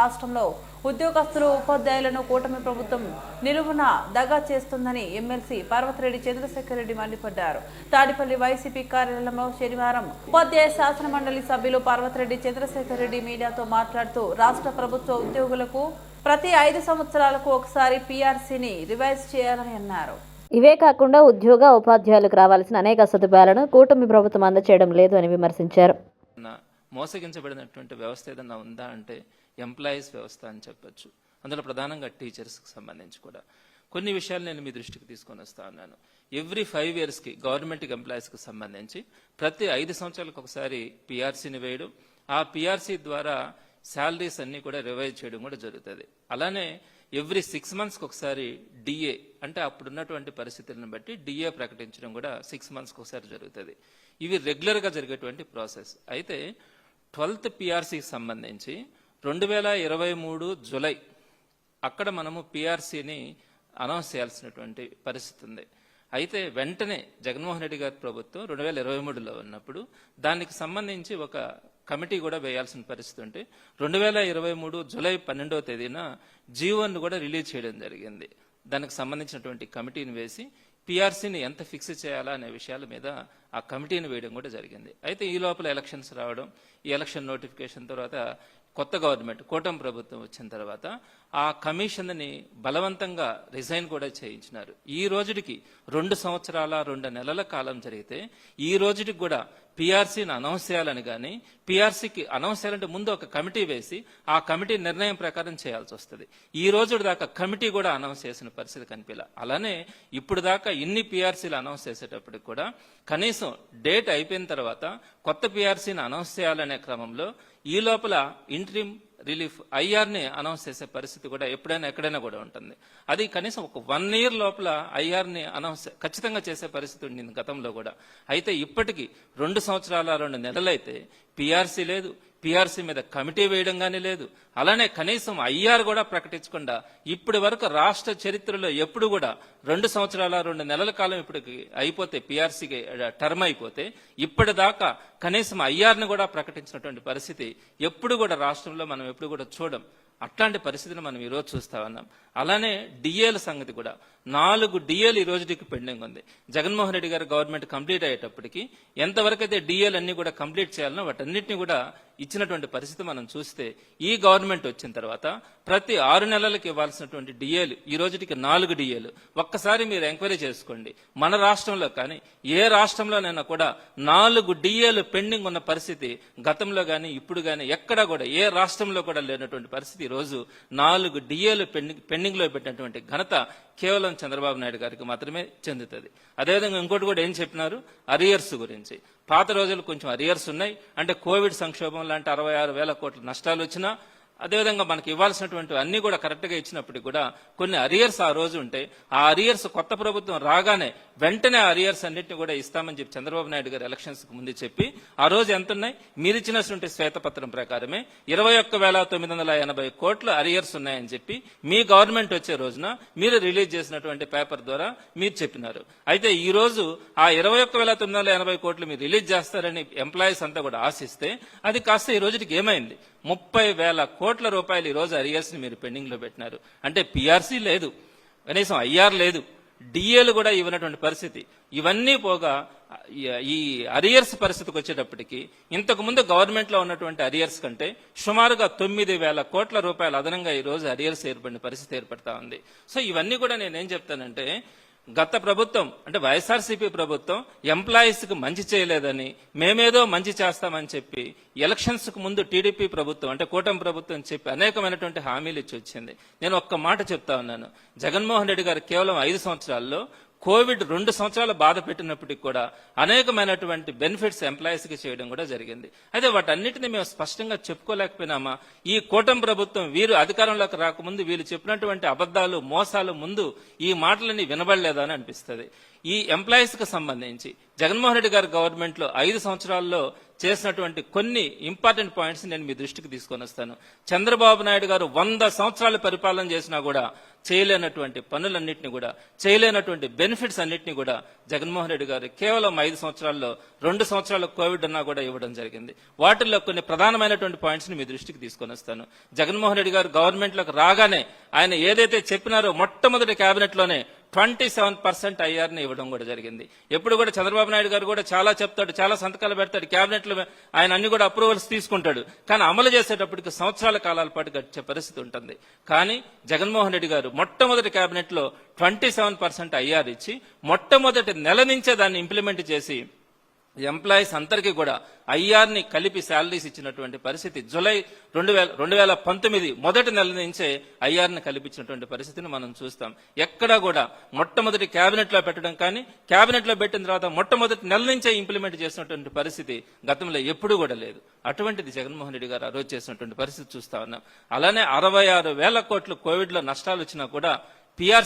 రాష్ట్రంలో ఉద్యోగస్తులు ఉపాధ్యాయులను కూటమి ప్రభుత్వం నిలువున దగా చేస్తుందని ఎమ్మెల్సీ పర్వతిరెడ్డి చంద్రశేఖర్ రెడ్డి మండిపడ్డారు. తాడిపల్లి వైసీపీ కార్యాలయంలో శనివారం ఉపాధ్యాయ శాసన మండలి సభ్యులు పర్వతిరెడ్డి చంద్రశేఖర్ రెడ్డి మీడియాతో మాట్లాడుతూ రాష్ట్ర ప్రభుత్వ ఉద్యోగులకు ప్రతి ఐదు సంవత్సరాలకు ఒకసారి పీఆర్సీని రివైజ్ చేయాలని అన్నారు. ఇవే కాకుండా ఉద్యోగ ఉపాధ్యాయులకు రావాల్సిన అనేక సదుపాయాలను కూటమి ప్రభుత్వం అందచేయడం లేదు అని విమర్శించారు. మోసగించబడినటువంటి వ్యవస్థ ఏదన్నా ఉందా అంటే ఎంప్లాయీస్ వ్యవస్థ అని చెప్పొచ్చు. అందులో ప్రధానంగా టీచర్స్కి సంబంధించి కూడా. కొన్ని విషయాలు నేను మీ దృష్టికి తీసుకొని వస్తా ఉన్నాను. ఎవ్రీ ఫైవ్ ఇయర్స్కి గవర్నమెంట్ ఎంప్లాయీస్కి సంబంధించి ప్రతి ఐదు సంవత్సరాలకు ఒకసారి పిఆర్సీని వేయడం ఆ పిఆర్సీ ద్వారా శాలరీస్ అన్ని కూడా రివైజ్ చేయడం కూడా జరుగుతుంది. అలానే ఎవ్రీ సిక్స్ మంత్స్కి ఒకసారి డిఏ అంటే అప్పుడున్నటువంటి పరిస్థితులను బట్టి డిఏ ప్రకటించడం కూడా సిక్స్ మంత్స్కి ఒకసారి జరుగుతుంది. ఇవి రెగ్యులర్గా జరిగేటువంటి ప్రాసెస్. అయితే ట్వెల్త్ పిఆర్సీకి సంబంధించి రెండు వేల ఇరవై మూడు జులై అక్కడ మనము పిఆర్సీని అనౌన్స్ చేయాల్సినటువంటి పరిస్థితి ఉంది. అయితే వెంటనే జగన్మోహన్ రెడ్డి గారి ప్రభుత్వం రెండు వేల ఇరవై మూడులో ఉన్నప్పుడు దానికి సంబంధించి ఒక కమిటీ కూడా వేయాల్సిన పరిస్థితి ఉంటే రెండు వేల ఇరవై మూడు జూలై పన్నెండవ తేదీన జీవోను కూడా రిలీజ్ చేయడం జరిగింది. దానికి సంబంధించినటువంటి కమిటీని వేసి పిఆర్సీని ఎంత ఫిక్స్ చేయాలా అనే విషయాల మీద ఆ కమిటీని వేయడం కూడా జరిగింది. అయితే ఈ లోపల ఎలక్షన్స్ రావడం ఈ ఎలక్షన్ నోటిఫికేషన్ తర్వాత కొత్త గవర్నమెంట్ కూటమి ప్రభుత్వం వచ్చిన తర్వాత ఆ కమిషన్ని బలవంతంగా రిజైన్ కూడా చేయించినారు. ఈ రోజుకి రెండు సంవత్సరాల రెండు నెలల కాలం జరిగితే ఈ రోజుకి కూడా పిఆర్సీని అనౌన్స్ చేయాలని కానీ పిఆర్సీకి అనౌన్స్ చేయాలంటే ముందు ఒక కమిటీ వేసి ఆ కమిటీ నిర్ణయం ప్రకారం చేయాల్సి వస్తుంది. ఈ రోజు దాకా కమిటీ కూడా అనౌన్స్ చేసిన పరిస్థితి కనిపించాలి అలానే ఇప్పుడు దాకా ఇన్ని పిఆర్సీలు అనౌన్స్ చేసేటప్పటికి కూడా కనీసం డేట్ అయిపోయిన తర్వాత కొత్త పిఆర్సీని అనౌన్స్ చేయాలనే క్రమంలో ఈ లోపల ఇంట్రీమ్ రిలీఫ్ ఐఆర్ని అనౌన్స్ చేసే పరిస్థితి కూడా ఎప్పుడైనా ఎక్కడైనా కూడా ఉంటుంది. అది కనీసం ఒక వన్ ఇయర్ లోపల ఐఆర్ని అనౌన్స్ ఖచ్చితంగా చేసే పరిస్థితి ఉండింది గతంలో కూడా. అయితే ఇప్పటికీ రెండు సంవత్సరాల రెండు నెలలైతే పిఆర్సీ లేదు పిఆర్సీ మీద కమిటీ వేయడం కానీ లేదు. అలానే కనీసం ఐఆర్ కూడా ప్రకటించకుండా ఇప్పటి వరకు రాష్ట్ర చరిత్రలో ఎప్పుడు కూడా రెండు సంవత్సరాల రెండు నెలల కాలం ఇప్పటికి అయిపోతే పిఆర్సీకి టర్మ్ అయిపోతే ఇప్పటిదాకా కనీసం ఐఆర్ని కూడా ప్రకటించినటువంటి పరిస్థితి ఎప్పుడు కూడా రాష్ట్రంలో మనం ఎప్పుడు కూడా చూడం. అట్లాంటి పరిస్థితిని మనం ఈరోజు చూస్తా ఉన్నాం. అలానే డిఏల సంగతి కూడా. నాలుగు డిఏలు ఈ రోజుకి పెండింగ్ ఉంది. జగన్మోహన్ రెడ్డి గారు గవర్నమెంట్ కంప్లీట్ అయ్యేటప్పటికి ఎంతవరకు అయితే డిఏలు అన్ని కూడా కంప్లీట్ చేయాలనో వాటన్నిటిని కూడా ఇచ్చినటువంటి పరిస్థితి మనం చూస్తే ఈ గవర్నమెంట్ వచ్చిన తర్వాత ప్రతి ఆరు నెలలకు ఇవ్వాల్సినటువంటి డిఏలు ఈ రోజుకి నాలుగు డిఏలు ఒక్కసారి మీరు ఎంక్వైరీ చేసుకోండి. మన రాష్ట్రంలో కానీ ఏ రాష్ట్రంలోనైనా కూడా నాలుగు డిఏలు పెండింగ్ ఉన్న పరిస్థితి గతంలో కానీ ఇప్పుడు కానీ ఎక్కడా కూడా ఏ రాష్ట్రంలో కూడా లేనటువంటి పరిస్థితి ఈ రోజు నాలుగు డిఏలు పెండింగ్ పెండింగ్ లో పెట్టినటువంటి ఘనత కేవలం చంద్రబాబు నాయుడు గారికి మాత్రమే చెందుతుంది. అదేవిధంగా ఇంకోటి కూడా ఏం చెప్పినారు? అరియర్స్ గురించి. పాత రోజులు కొంచెం అరియర్స్ ఉన్నాయి. అంటే కోవిడ్ సంక్షోభం లాంటి అరవై ఆరు వేల కోట్ల నష్టాలు వచ్చినా అదేవిధంగా మనకి ఇవ్వాల్సినటువంటి అన్ని కూడా కరెక్ట్గా ఇచ్చినప్పటికీ కూడా కొన్ని అరియర్స్ ఆ రోజు ఉంటే ఆ అరియర్స్ కొత్త ప్రభుత్వం రాగానే వెంటనే ఆ అరియర్స్ అన్నింటినీ కూడా ఇస్తామని చెప్పి చంద్రబాబు నాయుడు గారు ఎలక్షన్స్కు ముందు చెప్పి ఆ రోజు ఎంత ఉన్నాయి మీరు ఇచ్చినటువంటి శ్వేతపత్రం ప్రకారమే ఇరవై ఒక్క వేల తొమ్మిది వందల ఎనభై కోట్ల అరియర్స్ ఉన్నాయని చెప్పి మీ గవర్నమెంట్ వచ్చే రోజున మీరు రిలీజ్ చేసినటువంటి పేపర్ ద్వారా మీరు చెప్పినారు. అయితే ఈ రోజు ఆ ఇరవై ఒక్క వేల తొమ్మిది వందల ఎనభై కోట్లు మీరు రిలీజ్ చేస్తారని ఎంప్లాయీస్ అంతా కూడా ఆశిస్తే అది కాస్త ఈ రోజుకి ఏమైంది? ముప్పై వేల కోట్ల రూపాయలు ఈ రోజు మీరు పెండింగ్లో పెట్టినారు. అంటే పిఆర్సీ లేదు. కనీసం ఐఆర్ లేదు. డిఏలు కూడా ఇవ్వనటువంటి పరిస్థితి. ఇవన్నీ పోగా ఈ అరియర్స్ పరిస్థితికి వచ్చేటప్పటికి ఇంతకు ముందు ఉన్నటువంటి అరియర్స్ కంటే సుమారుగా తొమ్మిది వేల కోట్ల రూపాయలు అదనంగా ఈ రోజు అరియర్స్ ఏర్పడిన పరిస్థితి ఏర్పడతా ఉంది. సో ఇవన్నీ కూడా నేనేం చెప్తానంటే గత ప్రభుత్వం అంటే వైఎస్ఆర్సీపీ ప్రభుత్వం ఎంప్లాయీస్కి మంచి చేయలేదని మేమేదో మంచి చేస్తామని చెప్పి ఎలక్షన్స్కు ముందు టీడీపీ ప్రభుత్వం అంటే కూటమి ప్రభుత్వం చెప్పి అనేకమైనటువంటి హామీలు ఇచ్చి వచ్చింది. నేను ఒక్క మాట చెప్తా ఉన్నాను. జగన్మోహన్ రెడ్డి గారు కేవలం ఐదు సంవత్సరాల్లో కోవిడ్ రెండు సంవత్సరాలు బాధ పెట్టినప్పటికీ కూడా అనేకమైనటువంటి బెనిఫిట్స్ ఎంప్లాయీస్కి చేయడం కూడా జరిగింది. అయితే వాటన్నిటిని మేము స్పష్టంగా చెప్పుకోలేకపోయినామా? ఈ కూటమి ప్రభుత్వం వీరు అధికారంలోకి రాకముందు వీళ్ళు చెప్పినటువంటి అబద్ధాలు మోసాలు ముందు ఈ మాటలని వినబడలేదా అని అనిపిస్తుంది. ఈ ఎంప్లాయీస్కి సంబంధించి జగన్మోహన్ రెడ్డి గారి గవర్నమెంట్లో ఐదు సంవత్సరాల్లో చేసినటువంటి కొన్ని ఇంపార్టెంట్ పాయింట్స్ నేను మీ దృష్టికి తీసుకొని వస్తాను. చంద్రబాబు నాయుడు గారు వంద సంవత్సరాలు పరిపాలన చేసినా కూడా చేయలేనటువంటి పనులన్నింటినీ కూడా చేయలేనటువంటి బెనిఫిట్స్ అన్నింటినీ కూడా జగన్మోహన్ రెడ్డి గారు కేవలం ఐదు సంవత్సరాల్లో రెండు సంవత్సరాల కోవిడ్ అన్నా కూడా ఇవ్వడం జరిగింది. వాటిల్లో కొన్ని ప్రధానమైనటువంటి పాయింట్స్ని మీ దృష్టికి తీసుకొని వస్తాను. జగన్మోహన్ రెడ్డి గారు గవర్నమెంట్లోకి రాగానే ఆయన ఏదైతే చెప్పినారో మొట్టమొదటి కేబినెట్లోనే ట్వంటీ సెవెన్ పర్సెంట్ ఐఆర్ని ఇవ్వడం కూడా జరిగింది. ఎప్పుడు కూడా చంద్రబాబు నాయుడు గారు కూడా చాలా చెప్తాడు చాలా సంతకాలు పెడతాడు క్యాబినెట్లో ఆయన అన్ని కూడా అప్రూవల్స్ తీసుకుంటాడు. కానీ అమలు చేసేటప్పటికి సంవత్సరాల కాలాల పాటు గడిచే పరిస్థితి ఉంటుంది. కానీ జగన్మోహన్ రెడ్డి గారు మొట్టమొదటి క్యాబినెట్లో ట్వంటీ సెవెన్ పర్సెంట్ ఐఆర్ ఇచ్చి మొట్టమొదటి నెల నుంచే దాన్ని ఇంప్లిమెంట్ చేసి ఎంప్లాయీస్ అందరికీ కూడా ఐఆర్ని కలిపి శాలరీస్ ఇచ్చినటువంటి పరిస్థితి. జులై రెండు వేల రెండు వేల పంతొమ్మిది మొదటి నెల నుంచే ఐఆర్ని కల్పించినటువంటి పరిస్థితిని మనం చూస్తాం. ఎక్కడా కూడా మొట్టమొదటి క్యాబినెట్లో పెట్టడం కానీ క్యాబినెట్లో పెట్టిన తర్వాత మొట్టమొదటి నెల నుంచే ఇంప్లిమెంట్ చేసినటువంటి పరిస్థితి గతంలో ఎప్పుడూ కూడా లేదు. అటువంటిది జగన్మోహన్ రెడ్డి గారు ఆ రోజు చేసినటువంటి పరిస్థితి చూస్తా ఉన్నాం. అలానే అరవై ఆరు వేల కోట్లు కోవిడ్లో నష్టాలు వచ్చినా కూడా పిఆర్